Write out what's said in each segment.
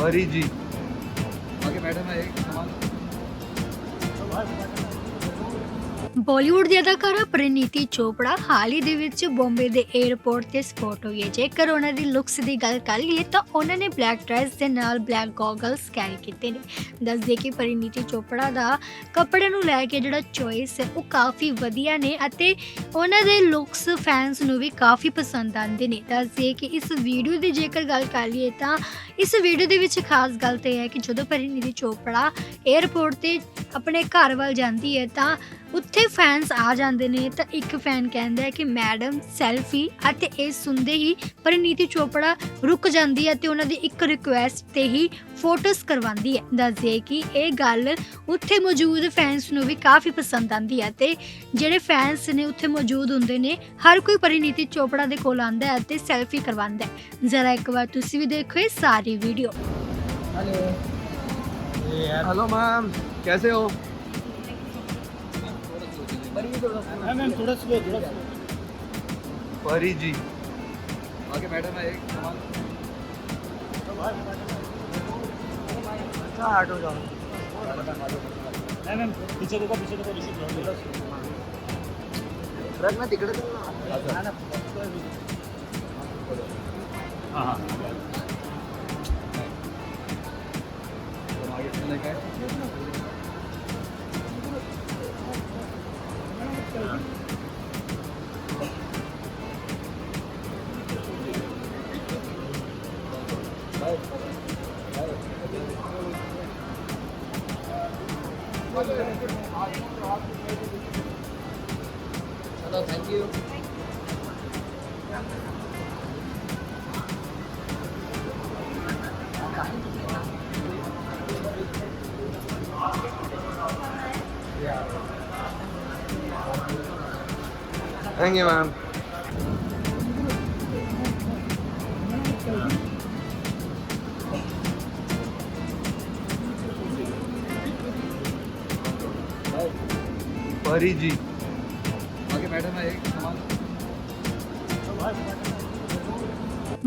परी जी आगे मैडम है एक ਬਾਲੀਵੁੱਡ ਦੀ ਅਦਾਕਾਰਾ ਪ੍ਰੀਨੀਤੀ ਚੋਪੜਾ ਹਾਲ ਹੀ ਦੇ ਵਿੱਚ ਬੰਬੇ ਦੇ 에ਅਰਪੋਰਟ ਤੇ ਸਪੌਟ ਹੋਈ ਹੈ। ਜੇਕਰ ਉਹਨਾਂ ਦੀ ਲੁੱਕਸ ਦੀ ਗੱਲ ਕਰ ਲਈਏ ਤਾਂ ਉਹਨਾਂ ਨੇ ਬਲੈਕ ਡਰੈਸ ਦੇ ਨਾਲ ਬਲੈਕ ਗੋਗਲਸ ਕੈਰੀ ਕੀਤੇ ਨੇ। ਦੱਸਦੇ ਕਿ ਪ੍ਰੀਨੀਤੀ ਚੋਪੜਾ ਦਾ ਕੱਪੜੇ ਨੂੰ ਲੈ ਕੇ ਜਿਹੜਾ ਚੋਇਸ ਹੈ, ਉਹ ਕਾਫੀ ਵਧੀਆ ਨੇ ਅਤੇ ਉਹਨਾਂ ਦੇ ਲੁੱਕਸ ਫੈਨਸ ਨੂੰ ਵੀ ਕਾਫੀ ਪਸੰਦ ਆਉਂਦੇ ਨੇ। ਦੱਸਦੇ ਕਿ ਇਸ ਵੀਡੀਓ ਦੀ ਜੇਕਰ ਗੱਲ ਕਰ ਲਈਏ ਤਾਂ ਇਸ ਵੀਡੀਓ ਦੇ ਵਿੱਚ ਖਾਸ ਗੱਲ ਤੇ ਹੈ ਕਿ ਜਦੋਂ ਪ੍ਰੀਨੀਤੀ ਚੋਪੜਾ 에ਅਰਪੋਰਟ ਤੇ ਆਪਣੇ ਘਰ ਵੱਲ ਜਾਂਦੀ ਹੈ ਤਾਂ ਉੱਥੇ ਫੈਨਸ ਆ ਜਾਂਦੇ ਨੇ ਤਾਂ ਇੱਕ ਫੈਨ ਕਹਿੰਦਾ ਹੈ ਕਿ ਮੈਡਮ ਸੈਲਫੀ ਅਤੇ ਇਹ ਸੁਣਦੇ ਹੀ ਪਰਿਨੀਤੀ ਚੋਪੜਾ ਰੁਕ ਜਾਂਦੀ ਹੈ ਤੇ ਉਹਨਾਂ ਦੀ ਇੱਕ ਰਿਕੁਐਸਟ ਤੇ ਹੀ ਫੋਟੋਸ ਕਰਵਾਉਂਦੀ ਹੈ ਦੱਸਦੇ ਕਿ ਇਹ ਗੱਲ ਉੱਥੇ ਮੌਜੂਦ ਫੈਨਸ ਨੂੰ ਵੀ ਕਾਫੀ ਪਸੰਦ ਆਉਂਦੀ ਹੈ ਤੇ ਜਿਹੜੇ ਫੈਨਸ ਨੇ ਉੱਥੇ ਮੌਜੂਦ ਹੁੰਦੇ ਨੇ ਹਰ ਕੋਈ ਪਰਿਨੀਤੀ ਚੋਪੜਾ ਦੇ ਕੋਲ ਆਉਂਦਾ ਹੈ ਤੇ ਸੈਲਫੀ ਕਰਵਾਉਂਦਾ ਹੈ ਜ਼ਰਾ ਇੱਕ ਵਾਰ ਤੁਸੀਂ ਵੀ ਦੇਖੋ ਇਹ ਸਾਰੀ ਵੀਡੀਓ हेलो हेलो मैम कैसे हो मैम थोड़ा स्लो थोड़ा स्लो परी जी आगे मैडम है एक सवाल हटो जाओ मैम पीछे देखो पीछे देखो ऋषि रखना तिकडे हाँ हाँ Hello, thank you. Thank you. परी जी आगे मैडम है एक सवाल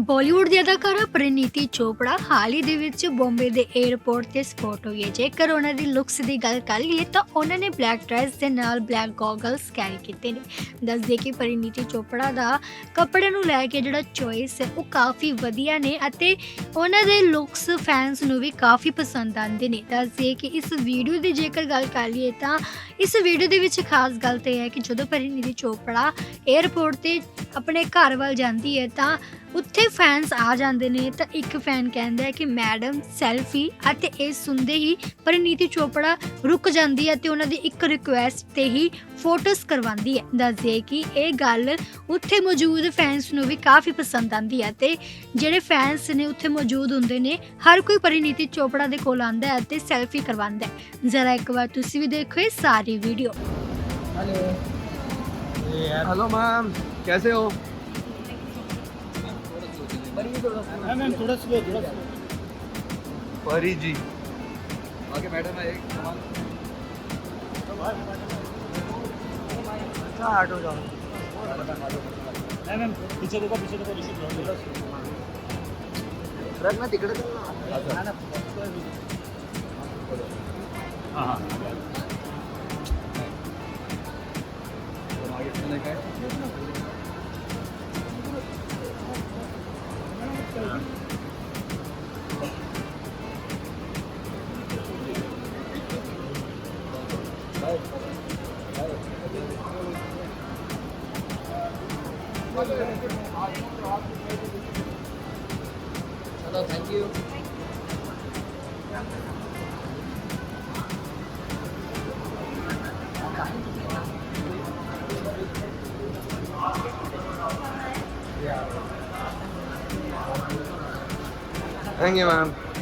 ਬਾਲੀਵੁੱਡ ਦੀ ਅਦਾਕਾਰਾ ਪ੍ਰੀਨੀਤੀ ਚੋਪੜਾ ਹਾਲ ਹੀ ਦੇ ਵਿੱਚ ਬੰਬੇ ਦੇ 에ਅਰਪੋਰਟ ਤੇ ਸਪੌਟ ਹੋਈ ਹੈ। ਜੇਕਰ ਉਹਨਾਂ ਦੀ ਲੁੱਕਸ ਦੀ ਗੱਲ ਕਰ ਲਈਏ ਤਾਂ ਉਹਨਾਂ ਨੇ ਬਲੈਕ ਡਰੈਸ ਦੇ ਨਾਲ ਬਲੈਕ ਗੋਗਲਸ ਕੈਰੀ ਕੀਤੇ ਨੇ। ਦੱਸਦੇ ਕਿ ਪ੍ਰੀਨੀਤੀ ਚੋਪੜਾ ਦਾ ਕੱਪੜੇ ਨੂੰ ਲੈ ਕੇ ਜਿਹੜਾ ਚੋਇਸ ਹੈ, ਉਹ ਕਾਫੀ ਵਧੀਆ ਨੇ ਅਤੇ ਉਹਨਾਂ ਦੇ ਲੁੱਕਸ ਫੈਨਸ ਨੂੰ ਵੀ ਕਾਫੀ ਪਸੰਦ ਆਉਂਦੇ ਨੇ। ਦੱਸਦੇ ਕਿ ਇਸ ਵੀਡੀਓ ਦੀ ਜੇਕਰ ਗੱਲ ਕਰ ਲਈਏ ਤਾਂ ਇਸ ਵੀਡੀਓ ਦੇ ਵਿੱਚ ਖਾਸ ਗੱਲ ਤੇ ਹੈ ਕਿ ਜਦੋਂ ਪ੍ਰੀਨੀਤੀ ਚੋਪੜਾ 에ਅਰਪੋਰਟ ਤੇ ਆਪਣੇ ਘਰ ਵੱਲ ਜਾਂਦੀ ਹੈ ਤਾਂ ਉੱਥੇ ਫੈਨਸ ਆ ਜਾਂਦੇ ਨੇ ਤਾਂ ਇੱਕ ਫੈਨ ਕਹਿੰਦਾ ਹੈ ਕਿ ਮੈਡਮ ਸੈਲਫੀ ਅਤੇ ਇਹ ਸੁਣਦੇ ਹੀ ਪਰਿਨੀਤੀ ਚੋਪੜਾ ਰੁਕ ਜਾਂਦੀ ਹੈ ਤੇ ਉਹਨਾਂ ਦੀ ਇੱਕ ਰਿਕੁਐਸਟ ਤੇ ਹੀ ਫੋਟੋਸ ਕਰਵਾਉਂਦੀ ਹੈ ਦੱਸਦੇ ਕਿ ਇਹ ਗੱਲ ਉੱਥੇ ਮੌਜੂਦ ਫੈਨਸ ਨੂੰ ਵੀ ਕਾਫੀ ਪਸੰਦ ਆਉਂਦੀ ਹੈ ਤੇ ਜਿਹੜੇ ਫੈਨਸ ਨੇ ਉੱਥੇ ਮੌਜੂਦ ਹੁੰਦੇ ਨੇ ਹਰ ਕੋਈ ਪਰਿਨੀਤੀ ਚੋਪੜਾ ਦੇ ਕੋਲ ਆਉਂਦਾ ਹੈ ਤੇ ਸੈਲਫੀ ਕਰਵਾਉਂਦਾ ਹੈ ਜ਼ਰਾ ਇੱਕ ਵਾਰ ਤੁਸੀਂ ਵੀ ਦੇਖੋ ਇਹ ਸਾਰੀ ਵੀਡੀਓ हेलो हेलो मैम कैसे हो मैम थोड़ा स्लो थोड़ा स्लो परी जी आगे मैडम है एक सवाल हटो जाओ मैम पीछे देखो पीछे देखो ऋषि रखना तिकडे हाँ हाँ Hello, thank you. Thank you, ma'am.